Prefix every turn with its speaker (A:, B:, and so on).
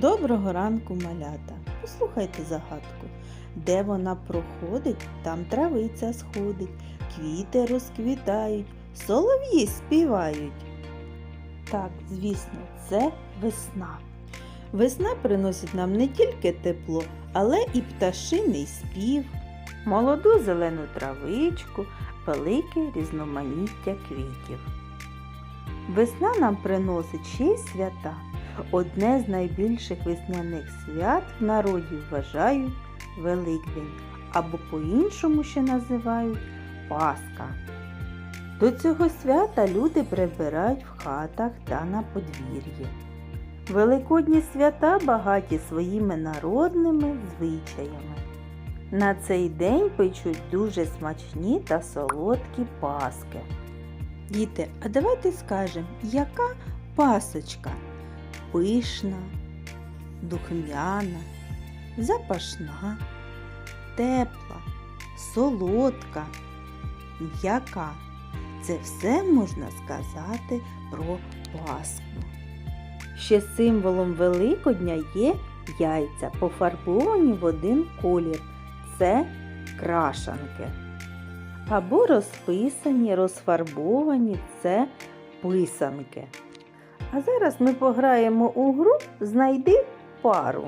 A: Доброго ранку, малята. Послухайте загадку. Де вона проходить, там травиця сходить, квіти розквітають, солов'ї співають. Так, звісно, це весна. Весна приносить нам не тільки тепло, але і пташиний спів, молоду зелену травичку, велике різноманіття квітів. Весна нам приносить ще й свята. Одне з найбільших весняних свят в народі вважають Великдень або по-іншому ще називають Пасха. До цього свята люди прибирають в хатах та на подвір'ї. Великодні свята багаті своїми народними звичаями. На цей день печуть дуже смачні та солодкі паски. Діти, а давайте скажемо, яка пасочка? Пишна, духмяна, запашна, тепла, солодка, м'яка. Це все можна сказати про Пасху. Ще символом Великодня є яйця, пофарбовані в один колір. Це крашанки. Або розписані, розфарбовані це писанки. А зараз ми пограємо у гру Знайди пару.